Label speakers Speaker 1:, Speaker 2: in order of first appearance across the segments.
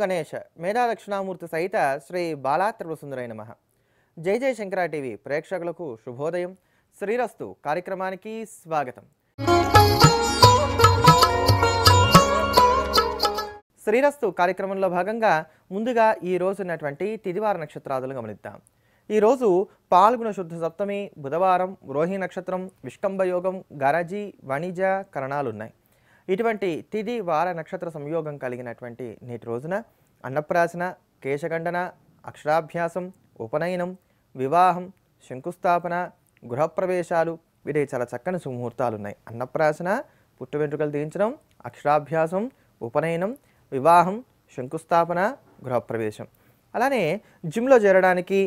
Speaker 1: గణేష్ మేధా దక్షిణామూర్తి సహిత శ్రీ బాలా త్రిపురసుందరై నమ. జై జై శంకర టీవీ ప్రేక్షకులకు శుభోదయం. శ్రీరస్తు కార్యక్రమానికి స్వాగతం. శ్రీరస్తు కార్యక్రమంలో భాగంగా ముందుగా ఈ రోజు ఉన్నటువంటి తిదివార నక్షత్రాదులు గమనిద్దాం. ఈరోజు పాల్గొన శుద్ధ సప్తమి బుధవారం రోహిణి నక్షత్రం విష్కంభయోగం గరజీ వణిజ కరణాలున్నాయి. ఇటువంటి తిది వార నక్షత్ర సంయోగం కలిగినటువంటి నేటి రోజున అన్నప్రాసన కేశఖండన అక్షరాభ్యాసం ఉపనయనం వివాహం శంకుస్థాపన గృహప్రవేశాలు వీటికి చాలా చక్కని సుముహూర్తాలు ఉన్నాయి అన్నప్రాసన పుట్టు వెంట్రుకలు తీయించడం అక్షరాభ్యాసం ఉపనయనం వివాహం శంకుస్థాపన గృహప్రవేశం. అలానే జిమ్లో చేరడానికి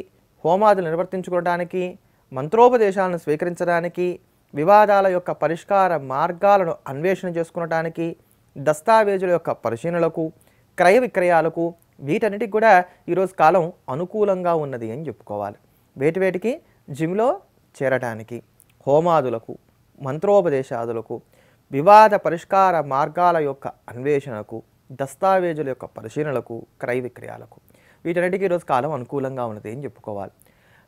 Speaker 1: హోమాదులు నిర్వర్తించుకోవడానికి మంత్రోపదేశాలను స్వీకరించడానికి వివాదాల యొక్క పరిష్కార మార్గాలను అన్వేషణ చేసుకునటానికి దస్తావేజుల యొక్క పరిశీలనలకు క్రయ విక్రయాలకు వీటన్నిటికి కూడా ఈరోజు కాలం అనుకూలంగా ఉన్నది అని చెప్పుకోవాలి. వేటి వేటికి? జిమ్లో చేరడానికి హోమాదులకు మంత్రోపదేశాదులకు వివాద పరిష్కార మార్గాల యొక్క అన్వేషణకు దస్తావేజుల యొక్క పరిశీలనలకు క్రయ విక్రయాలకు వీటన్నిటికీ ఈరోజు కాలం అనుకూలంగా ఉన్నది అని చెప్పుకోవాలి.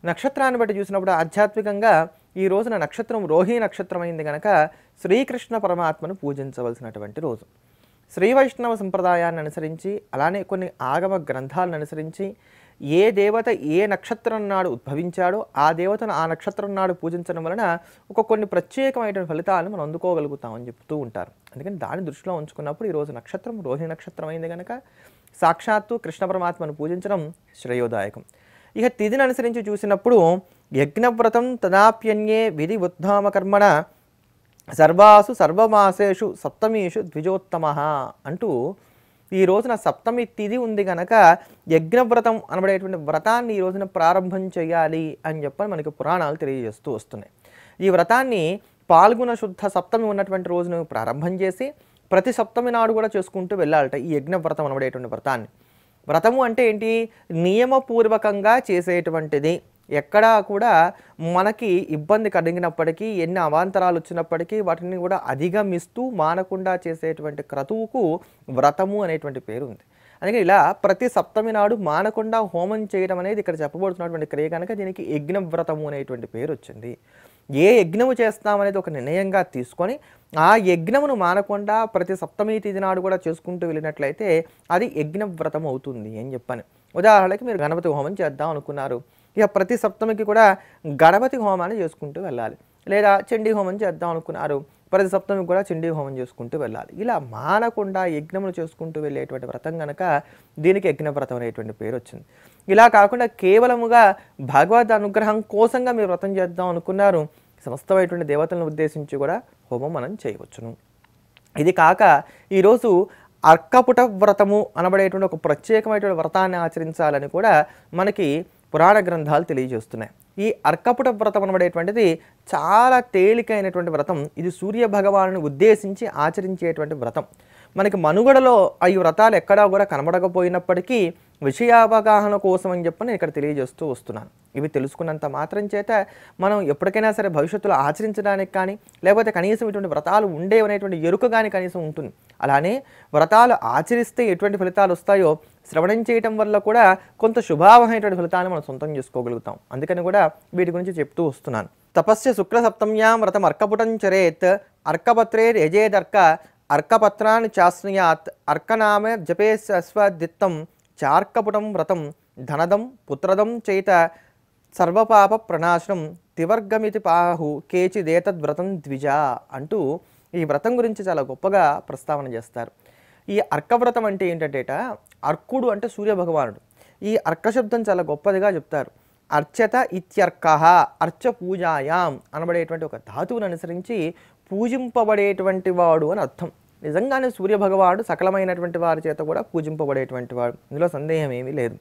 Speaker 1: నక్షత్రాన్ని బట్టి చూసినప్పుడు ఆధ్యాత్మికంగా ఈ రోజున నక్షత్రం రోహిణి నక్షత్రం అయింది కనుక శ్రీకృష్ణ పరమాత్మను పూజించవలసినటువంటి రోజు. శ్రీ వైష్ణవ సంప్రదాయాన్ని అనుసరించి అలానే కొన్ని ఆగమ గ్రంథాలను అనుసరించి ఏ దేవత ఏ నక్షత్రం నాడు ఉద్భవించాడో ఆ దేవతను ఆ నక్షత్రం నాడు పూజించడం వలన ఒక కొన్ని ప్రత్యేకమైన ఫలితాలను మనం అందుకోగలుగుతామని చెప్తూ ఉంటారు. అందుకని దాన్ని దృష్టిలో ఉంచుకున్నప్పుడు ఈరోజు నక్షత్రం రోహిణి నక్షత్రం అయింది కనుక సాక్షాత్తు కృష్ణ పరమాత్మను పూజించడం శ్రేయోదాయకం. ఇక తిథిని అనుసరించి చూసినప్పుడు యజ్ఞవ్రతం తదాప్యన్యే విధి ఉద్ధామకర్మణ సర్వాసు సర్వమాసేషు సప్తమీషు ద్విజోత్తమ అంటూ ఈ రోజున సప్తమి తిథి ఉంది కనుక యజ్ఞవ్రతం అనబడేటువంటి వ్రతాన్ని ఈ రోజున ప్రారంభం చేయాలి అని చెప్పని మనకి పురాణాలు తెలియజేస్తూ వస్తున్నాయి. ఈ వ్రతాన్ని పాల్గొన శుద్ధ సప్తమి ఉన్నటువంటి రోజును ప్రారంభం చేసి ప్రతి సప్తమి నాడు కూడా చేసుకుంటూ వెళ్ళాలట ఈ యజ్ఞవ్రతం అనబడేటువంటి వ్రతాన్ని. వ్రతము అంటే ఏంటి? నియమపూర్వకంగా చేసేటువంటిది. ఎక్కడా కూడా మనకి ఇబ్బంది కలిగినప్పటికీ ఎన్ని అవాంతరాలు వచ్చినప్పటికీ వాటిని కూడా అధిగమిస్తూ మానకుండా చేసేటువంటి క్రతువుకు వ్రతము అనేటువంటి పేరు ఉంది. అందుకే ఇలా ప్రతి సప్తమి నాడు మానకుండా హోమం చేయడం అనేది ఇక్కడ చెప్పబడుతున్నటువంటి క్రియ కనుక దీనికి యజ్ఞ వ్రతము అనేటువంటి పేరు వచ్చింది. ఏ యజ్ఞము చేస్తామనేది ఒక నిర్ణయంగా తీసుకొని ఆ యజ్ఞమును మానకుండా ప్రతి సప్తమి తేదీ నాడు కూడా చేసుకుంటూ వెళ్ళినట్లయితే అది యజ్ఞ వ్రతం అవుతుంది అని చెప్పాను. ఉదాహరణకి మీరు గణపతి హోమం చేద్దాం అనుకున్నారు. ఇక ప్రతి సప్తమికి కూడా గణపతి హోమాన్ని చేసుకుంటూ వెళ్ళాలి. లేదా చండీ హోమం చేద్దాం అనుకున్నారు. ప్రతి సప్తమికి కూడా చండీ హోమం చేసుకుంటూ వెళ్ళాలి. ఇలా మానకుండా యజ్ఞములు చేసుకుంటూ వెళ్ళేటువంటి వ్రతం కనుక దీనికి యజ్ఞ వ్రతం అనేటువంటి పేరు వచ్చింది. ఇలా కాకుండా కేవలముగా భగవద్ అనుగ్రహం కోసంగా మీరు వ్రతం చేద్దాం అనుకున్నారు. సమస్తమైనటువంటి దేవతలను ఉద్దేశించి కూడా హోమం మనం చేయవచ్చును. ఇది కాక ఈరోజు అర్కపుట వ్రతము అనబడేటువంటి ఒక ప్రత్యేకమైనటువంటి వ్రతాన్ని ఆచరించాలని కూడా మనకి పురాణ గ్రంథాలు తెలియజేస్తున్నాయి. ఈ అర్కపుట వ్రతం అనబడేటువంటిది చాలా తేలికైనటువంటి వ్రతం. ఇది సూర్య భగవాను ఉద్దేశించి ఆచరించేటువంటి వ్రతం. మనకి మనుగడలో ఈ వ్రతాలు ఎక్కడా కూడా కనబడకపోయినప్పటికీ విషయావగాహన కోసం అని చెప్పి నేను ఇక్కడ తెలియజేస్తూ వస్తున్నాను. ఇవి తెలుసుకున్నంత మాత్రం చేత మనం ఎప్పటికైనా సరే భవిష్యత్తులో ఆచరించడానికి కానీ లేకపోతే కనీసం ఇటువంటి వ్రతాలు ఉండేవనేటువంటి ఎరుక కానీ కనీసం ఉంటుంది. అలానే వ్రతాలు ఆచరిస్తే ఎటువంటి ఫలితాలు వస్తాయో శ్రవణం చేయటం వల్ల కూడా కొంత శుభావహమైనటువంటి ఫలితాన్ని మనం సొంతం చేసుకోగలుగుతాం. అందుకని కూడా వీటి గురించి చెప్తూ వస్తున్నాను. తపస్య శుక్ల సప్తమ్యాం వ్రతం అర్కపుటం చరేత్ అర్కపత్రే యజేదర్క అర్కపత్రాన్ని చాస్నయాత్ అర్కనామ జపేస్వదిత్తం చార్కపుటం వ్రతం ధనదం పుత్రదం చైత సర్వపాప ప్రణాశనం తివర్గమితి పాహు కేచిదేతద్వ్రతం ద్విజ అంటూ ఈ వ్రతం గురించి చాలా గొప్పగా ప్రస్తావన చేస్తారు. ఈ అర్కవ్రతం అంటే ఏంటంటేట అర్కుడు అంటే సూర్య భగవానుడు ఈ అర్కశబ్దం చాలా గొప్పదిగా చెప్తారు. అర్చత ఇత్యర్క అర్చ పూజాయాం అనబడేటువంటి ఒక ధాతువును అనుసరించి పూజింపబడేటువంటి వాడు అని అర్థం. నిజంగానే సూర్య భగవానుడు సకలమైనటువంటి వారి చేత కూడా పూజింపబడేటువంటి వాడు. ఇందులో సందేహం ఏమీ లేదు.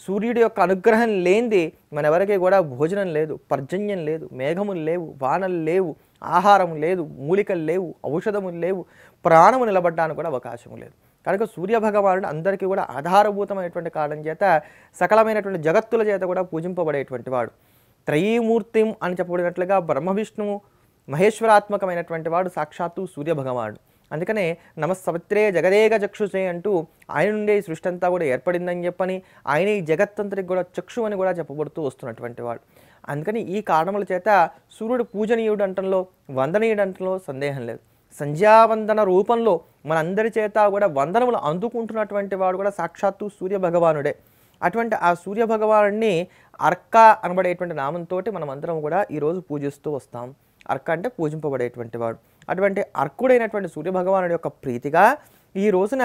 Speaker 1: సూర్యుడి యొక్క అనుగ్రహం లేనిది మన కూడా భోజనం లేదు పర్జన్యం లేదు మేఘములు లేవు వానలు లేవు ఆహారం లేదు మూలికలు లేవు ఔషధములు లేవు ప్రాణము నిలబడ్డానికి కూడా అవకాశం లేదు. కనుక సూర్యభగవానుడు అందరికీ కూడా ఆధారభూతమైనటువంటి కారణం చేత సకలమైనటువంటి జగత్తుల చేత కూడా పూజింపబడేటువంటి వాడు. త్రయీమూర్తిం అని చెప్పబడినట్లుగా బ్రహ్మ విష్ణువు మహేశ్వరాత్మకమైనటువంటి వాడు సాక్షాత్తు సూర్యభగవానుడు అందుకనే నమస్సవిత్రే జగదేగ చక్షుసే అంటూ ఆయన నుండే ఈ సృష్టి అంతా కూడా ఏర్పడిందని చెప్పని ఆయన ఈ జగత్తంతరికి కూడా చక్షు అని కూడా చెప్పబడుతూ వస్తున్నటువంటి వాడు. అందుకని ఈ కారణముల చేత సూర్యుడు పూజనీయుడు అంటంలో వందనీయుడు అంటంలో సందేహం లేదు. సంధ్యావందన రూపంలో మనందరి చేత కూడా వందనములు అందుకుంటున్నటువంటి వాడు కూడా సాక్షాత్తు సూర్య భగవానుడే అటువంటి ఆ సూర్యభగవానుడిని అర్క అనబడేటువంటి నామంతో మనం అందరం కూడా ఈరోజు పూజిస్తూ వస్తాం. అర్క అంటే పూజింపబడేటువంటి వాడు. అటువంటి అర్కుడైనటువంటి సూర్య భగవానుడి యొక్క ప్రీతిగా ఈ రోజున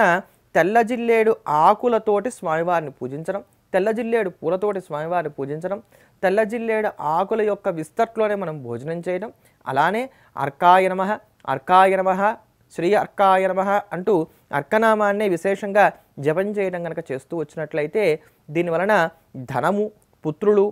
Speaker 1: తెల్ల జిల్లేడు ఆకులతోటి స్వామివారిని పూజించడం తెల్ల జిల్లేడు పూలతోటి స్వామివారిని పూజించడం తెల్ల జిల్లేడు ఆకుల యొక్క విస్తట్లోనే మనం భోజనం చేయడం అలానే అర్కాయ నమ అర్కాయ నమ శ్రీ అర్కాయ నమ అంటూ అర్కనామాన్నే విశేషంగా జపం చేయడం కనుక చేస్తూ వచ్చినట్లయితే దీనివలన ధనము పుత్రులు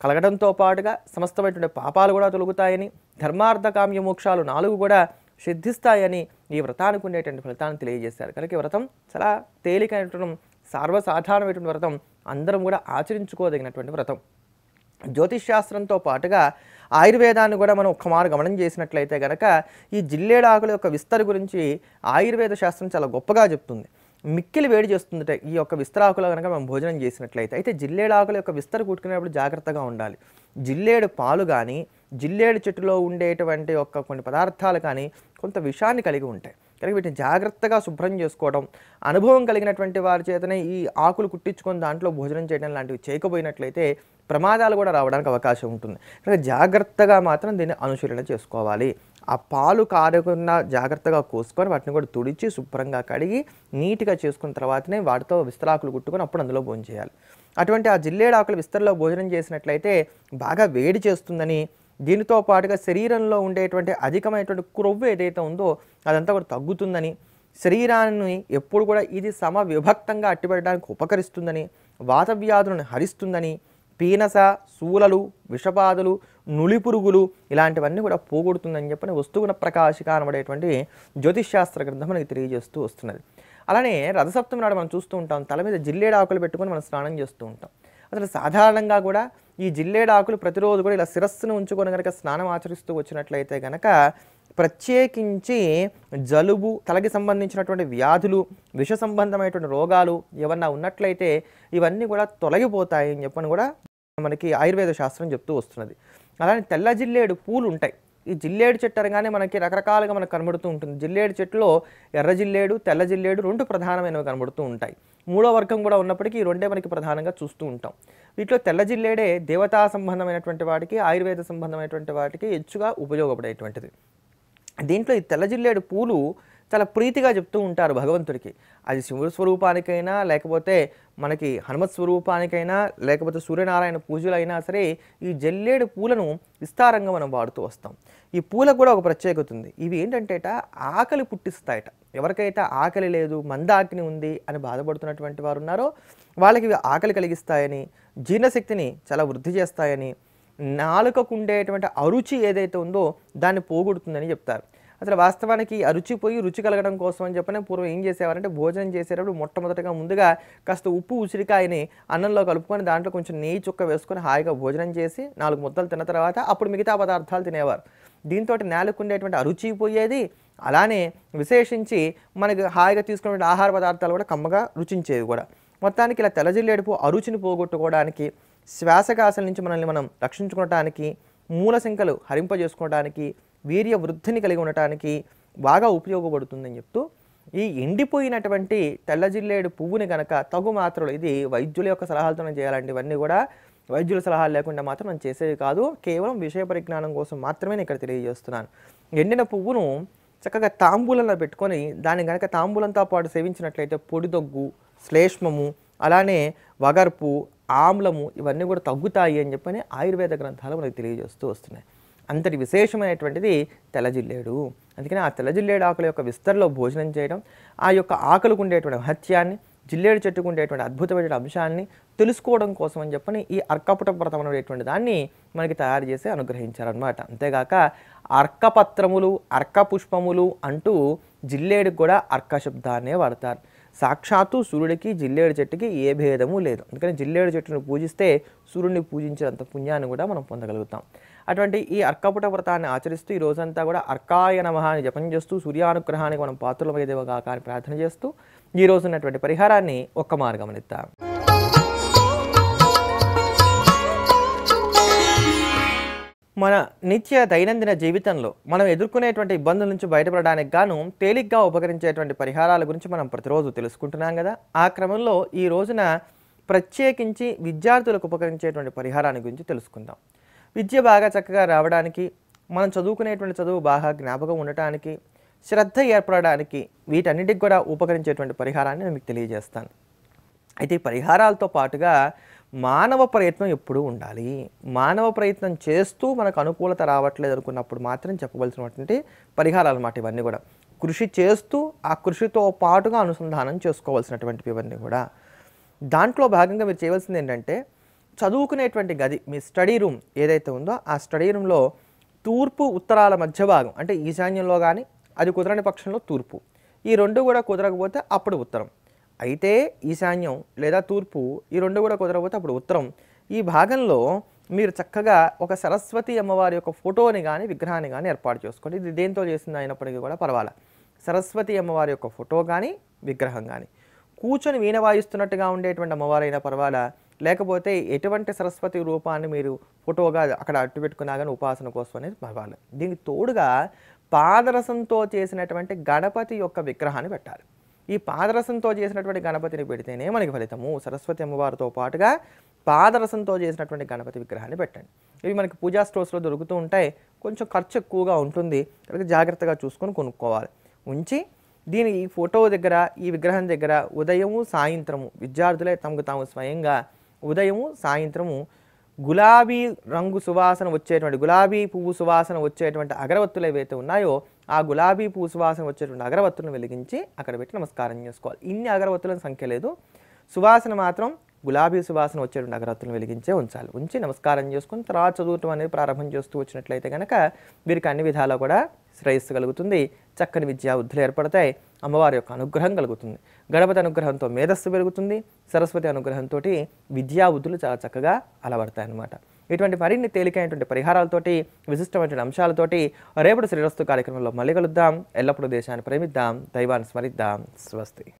Speaker 1: కలగడంతో పాటుగా సమస్తమైనటువంటి పాపాలు కూడా తొలుగుతాయని ధర్మార్థ కామ్య మోక్షాలు నాలుగు కూడా సిద్ధిస్తాయని ఈ వ్రతానికి ఉండేటువంటి ఫలితాన్ని తెలియజేశారు. కనుక ఈ వ్రతం చాలా తేలికైనటువంటి సర్వసాధారణమైనటువంటి వ్రతం అందరం కూడా ఆచరించుకోదగినటువంటి వ్రతం. జ్యోతిష్ శాస్త్రంతో పాటుగా ఆయుర్వేదాన్ని కూడా మనం ఒక్క మారు గమనం చేసినట్లయితే గనక ఈ జిల్లేడాకుల యొక్క విస్తరి గురించి ఆయుర్వేద శాస్త్రం చాలా గొప్పగా చెప్తుంది. మిక్కిలి వేడి చేస్తుందట ఈ యొక్క విస్తరాకులు కనుక మనం భోజనం చేసినట్లయితే. అయితే జిల్లేడాకుల యొక్క విస్తరి కుట్టుకునేటప్పుడు జాగ్రత్తగా ఉండాలి. జిల్లేడు పాలు కానీ జిల్లేడు చెట్టులో ఉండేటువంటి యొక్క కొన్ని పదార్థాలు కానీ కొంత విషాన్ని కలిగి ఉంటాయి. కనుక వీటిని జాగ్రత్తగా శుభ్రం చేసుకోవడం అనుభవం కలిగినటువంటి వారి చేతనే ఈ ఆకులు కుట్టించుకొని దాంట్లో భోజనం చేయడం లాంటివి చేయకపోయినట్లయితే ప్రమాదాలు కూడా రావడానికి అవకాశం ఉంటుంది. కనుక జాగ్రత్తగా మాత్రం దీన్ని అనుశీలన చేసుకోవాలి. ఆ పాలు కారకుండా జాగ్రత్తగా కోసుకొని వాటిని కూడా తుడిచి శుభ్రంగా కడిగి నీట్గా చేసుకున్న తర్వాతనే వాటితో విస్తరాకులు కుట్టుకొని అప్పుడు అందులో భోజనం చేయాలి. అటువంటి ఆ జిల్లేడాకులు విస్తరలో భోజనం చేసినట్లయితే బాగా వేడి చేస్తుందని దీనితో పాటుగా శరీరంలో ఉండేటువంటి అధికమైనటువంటి క్రొవ్వు ఏదైతే ఉందో అదంతా కూడా తగ్గుతుందని శరీరాన్ని ఎప్పుడు కూడా ఇది సమ విభక్తంగా అట్టిపెట్టడానికి ఉపకరిస్తుందని వాతవ్యాధులను హరిస్తుందని పీనస శూలలు విషపాదులు నులిపురుగులు ఇలాంటివన్నీ కూడా పోగొడుతుందని చెప్పని వస్తుగుణ ప్రకాశిక అనబడేటువంటి జ్యోతిష్శాస్త్ర గ్రంథం మనకి తెలియజేస్తూ వస్తున్నది. అలానే రథసప్తమి నాడు మనం చూస్తూ ఉంటాం. తల మీద జిల్లేడు ఆకులు పెట్టుకొని మనం స్నానం చేస్తూ ఉంటాం. అసలు సాధారణంగా కూడా ఈ జిల్లేడాకులు ప్రతిరోజు కూడా ఇలా శిరస్సును ఉంచుకొని కనుక స్నానం ఆచరిస్తూ వచ్చినట్లయితే కనుక ప్రత్యేకించి జలుబు తలకి సంబంధించినటువంటి వ్యాధులు విష సంబంధమైనటువంటి రోగాలు ఏమన్నా ఉన్నట్లయితే ఇవన్నీ కూడా తొలగిపోతాయి అని చెప్పని కూడా మనకి ఆయుర్వేద శాస్త్రం చెప్తూ వస్తున్నది. అలానే తెల్ల జిల్లేడు పూలు ఉంటాయి. ఈ జిల్లేడు చెట్టు అనగానే మనకి రకరకాలుగా మనకు కనబడుతూ ఉంటుంది. జిల్లేడు చెట్టులో ఎర్ర జిల్లేడు తెల్ల జిల్లేడు రెండు ప్రధానమైనవి కనబడుతూ ఉంటాయి. మూడో వర్గం కూడా ఉన్నప్పటికీ ఈ రెండే మనకి ప్రధానంగా చూస్తూ ఉంటాం. వీటిలో తెల్ల జిల్లేడే దేవతా సంబంధమైనటువంటి వాటికి ఆయుర్వేద సంబంధమైనటువంటి వాటికి హెచ్చుగా ఉపయోగపడేటువంటిది. దీంట్లో ఈ తెల్ల జిల్లేడు పూలు చాలా ప్రీతిగా చెప్తూ ఉంటారు భగవంతుడికి. అది శివుడు స్వరూపానికైనా లేకపోతే మనకి హనుమత్ స్వరూపానికైనా లేకపోతే సూర్యనారాయణ పూజలైనా సరే ఈ జల్లేడు పూలను విస్తారంగా మనం వాడుతూ వస్తాం. ఈ పూలకు కూడా ఒక ప్రత్యేకత ఉంది. ఇవి ఏంటంటేట ఆకలి పుట్టిస్తాయట. ఎవరికైతే ఆకలి లేదు మందాకిని ఉంది అని బాధపడుతున్నటువంటి వారు ఉన్నారో వాళ్ళకి ఆకలి కలిగిస్తాయని జీర్ణశక్తిని చాలా వృద్ధి చేస్తాయని నాలుకకు ఉండేటువంటి అరుచి ఏదైతే ఉందో దాన్ని పోగొడుతుందని చెప్తారు. అసలు వాస్తవానికి అరుచి పోయి రుచి కలగడం కోసం అని చెప్పని పూర్వం ఏం చేసేవారంటే భోజనం చేసేటప్పుడు మొట్టమొదటిగా ముందుగా కాస్త ఉప్పు ఉసిరికాయని అన్నంలో కలుపుకొని దాంట్లో కొంచెం నెయ్యి చుక్క వేసుకొని హాయిగా భోజనం చేసి నాలుగు ముద్దలు తిన్న తర్వాత అప్పుడు మిగతా పదార్థాలు తినేవారు. దీంతో నేలకు ఉండేటువంటి అరుచి పోయేది. అలానే విశేషించి మనకి హాయిగా తీసుకునే ఆహార పదార్థాలు కూడా కమ్మగా రుచించేవి కూడా. మొత్తానికి ఇలా తెల్లజిల్లేడుపు అరుచిని పోగొట్టుకోవడానికి శ్వాసకాశల నుంచి మనల్ని మనం రక్షించుకోవడానికి మూలశంకలు హరింపజేసుకోవడానికి వీర్య వృద్ధిని కలిగి ఉండటానికి బాగా ఉపయోగపడుతుందని చెప్తూ ఈ ఎండిపోయినటువంటి తెల్లజిల్లేడు పువ్వుని కనుక తగు మాత్రలు ఇది వైద్యుల యొక్క సలహాలతోనే చేయాలండి ఇవన్నీ కూడా వైద్యుల సలహాలు లేకుండా మాత్రం మనం చేసేవి కాదు కేవలం విషయ పరిజ్ఞానం కోసం మాత్రమే నేను ఇక్కడ తెలియజేస్తున్నాను. ఎండిన పువ్వును చక్కగా తాంబూలంలో పెట్టుకొని దాన్ని కనుక తాంబూలంతో పాటు సేవించినట్లయితే పొడిదొగ్గు శ్లేష్మము అలానే వగర్పు ఆమ్లము ఇవన్నీ కూడా తగ్గుతాయి అని చెప్పని ఆయుర్వేద గ్రంథాలు మనకు తెలియజేస్తూ వస్తున్నాయి. అంతటి విశేషమైనటువంటిది తెల్లజిల్లేడు. అందుకని ఆ తెల్లజిల్లేడు ఆకుల యొక్క విస్తరలో భోజనం చేయడం ఆ యొక్క ఆకలికి ఉండేటువంటి మహత్యాన్ని జిల్లేడు చెట్టుకు ఉండేటువంటి అద్భుతమైన అంశాన్ని తెలుసుకోవడం కోసం అని చెప్పని ఈ అర్కపుట వ్రతం అనేటువంటి దాన్ని మనకి తయారు చేసి అనుగ్రహించారనమాట అంతేగాక అర్కపత్రములు అర్క పుష్పములు అంటూ జిల్లేడుకు కూడా అర్క శబ్దాన్నే వాడతారు. సాక్షాత్తు సూర్యుడికి జిల్లేడు చెట్టుకి ఏ భేదము లేదు. అందుకని జిల్లేడు చెట్టును పూజిస్తే సూర్యుడిని పూజించినంత పుణ్యాన్ని కూడా మనం పొందగలుగుతాం. అటువంటి ఈ అర్కపుట వ్రతాన్ని ఆచరిస్తూ ఈ రోజంతా కూడా అర్కాయ నమహాన్ని అని జపం చేస్తూ సూర్యానుగ్రహానికి మనం పాత్రలమయ్యేదేవగా అని ప్రార్థన చేస్తూ ఈ ఉన్నటువంటి పరిహారాన్ని ఒక్క మార్గం ఇద్దాం మన నిత్య దైనందిన జీవితంలో మనం ఎదుర్కొనేటువంటి ఇబ్బందుల నుంచి బయటపడడానికి గాను తేలిగ్గా ఉపకరించేటువంటి పరిహారాల గురించి మనం ప్రతిరోజు తెలుసుకుంటున్నాం కదా. ఆ క్రమంలో ఈ రోజున ప్రత్యేకించి విద్యార్థులకు ఉపకరించేటువంటి పరిహారాన్ని గురించి తెలుసుకుందాం. విద్య బాగా చక్కగా రావడానికి మనం చదువుకునేటువంటి చదువు బాగా జ్ఞాపకం ఉండటానికి శ్రద్ధ ఏర్పడడానికి వీటన్నిటికి కూడా ఉపకరించేటువంటి పరిహారాన్ని నేను మీకు తెలియజేస్తాను. అయితే ఈ పరిహారాలతో పాటుగా మానవ ప్రయత్నం ఎప్పుడూ ఉండాలి. మానవ ప్రయత్నం చేస్తూ మనకు అనుకూలత రావట్లేదు అనుకున్నప్పుడు మాత్రం చెప్పవలసినటువంటి పరిహారాలు అన్నమాట ఇవన్నీ కూడా. కృషి చేస్తూ ఆ కృషితో పాటుగా అనుసంధానం చేసుకోవాల్సినటువంటివి ఇవన్నీ కూడా. దాంట్లో భాగంగా మీరు చేయవలసింది ఏంటంటే చదువుకునేటువంటి గది మీ స్టడీ రూమ్ ఏదైతే ఉందో ఆ స్టడీ రూమ్లో తూర్పు ఉత్తరాల మధ్య భాగం అంటే ఈశాన్యంలో కానీ అది కుదరని పక్షంలో తూర్పు. ఈ రెండు కూడా కుదరకపోతే అప్పుడు ఉత్తరం. అయితే ఈశాన్యం లేదా తూర్పు ఈ రెండు కూడా కుదరకపోతే అప్పుడు ఉత్తరం. ఈ భాగంలో మీరు చక్కగా ఒక సరస్వతి అమ్మవారి యొక్క ఫోటోని కానీ విగ్రహాన్ని కానీ ఏర్పాటు చేసుకోండి. ఇది దేంతో చేసింది అయినప్పటికీ కూడా పర్వాలా. సరస్వతి అమ్మవారి యొక్క ఫోటో కానీ విగ్రహం కానీ కూర్చొని వీణ వాయిస్తున్నట్టుగా ఉండేటువంటి అమ్మవారైనా పర్వాలా? లేకపోతే ఎటువంటి సరస్వతి రూపాన్ని మీరు ఫోటోగా అక్కడ అట్టు పెట్టుకున్నా కానీ ఉపాసన కోసం అనేది పర్వాలేదు దీనికి తోడుగా పాదరసంతో చేసినటువంటి గణపతి యొక్క విగ్రహాన్ని పెట్టాలి. ఈ పాదరసంతో చేసినటువంటి గణపతిని పెడితేనే మనకి ఫలితము. సరస్వతి అమ్మవారితో పాటుగా పాదరసంతో చేసినటువంటి గణపతి విగ్రహాన్ని పెట్టండి. ఇవి మనకి పూజా స్టోర్స్లో దొరుకుతూ ఉంటాయి. కొంచెం ఖర్చు ఎక్కువగా ఉంటుంది. కనుక జాగ్రత్తగా చూసుకొని కొనుక్కోవాలి. ఉంచి దీని ఈ ఫోటో దగ్గర ఈ విగ్రహం దగ్గర ఉదయము సాయంత్రము విద్యార్థులే తమకు తాము స్వయంగా ఉదయము సాయంత్రము గులాబీ రంగు సువాసన వచ్చేటువంటి గులాబీ పువ్వు సువాసన వచ్చేటువంటి అగరవత్తులు ఏవైతే ఉన్నాయో ఆ గులాబీ పువ్వు సువాసన వచ్చేటువంటి అగరవత్తులను వెలిగించి అక్కడ పెట్టి నమస్కారం చేసుకోవాలి. ఇన్ని అగరవత్తుల సంఖ్య లేదు. సువాసన మాత్రం గులాబీ సువాసన వచ్చేటువంటి అగరవత్తులను వెలిగించే ఉంచాలి. ఉంచి నమస్కారం చేసుకుని తర్వాత చదువుటం అనేది ప్రారంభం చేస్తూ వచ్చినట్లయితే కనుక వీరికి అన్ని విధాలా కూడా శ్రేయస్సు కలుగుతుంది. చక్కని విద్యా వృద్ధులు ఏర్పడతాయి. అమ్మవారి యొక్క అనుగ్రహం కలుగుతుంది. గణపతి అనుగ్రహంతో మేధస్సు పెరుగుతుంది. సరస్వతి అనుగ్రహంతో విద్యా వృద్ధులు చాలా చక్కగా అలవడతాయి అన్నమాట ఇటువంటి మరిన్ని తేలికైనటువంటి పరిహారాలతోటి విశిష్టమైనటువంటి అంశాలతోటి రేపటి శ్రీరస్తు కార్యక్రమంలో మళ్ళీ కలుద్దాం. ఎల్లప్పుడూ దేశాన్ని ప్రేమిద్దాం. దైవాన్ని స్మరిద్దాం. స్వస్తి.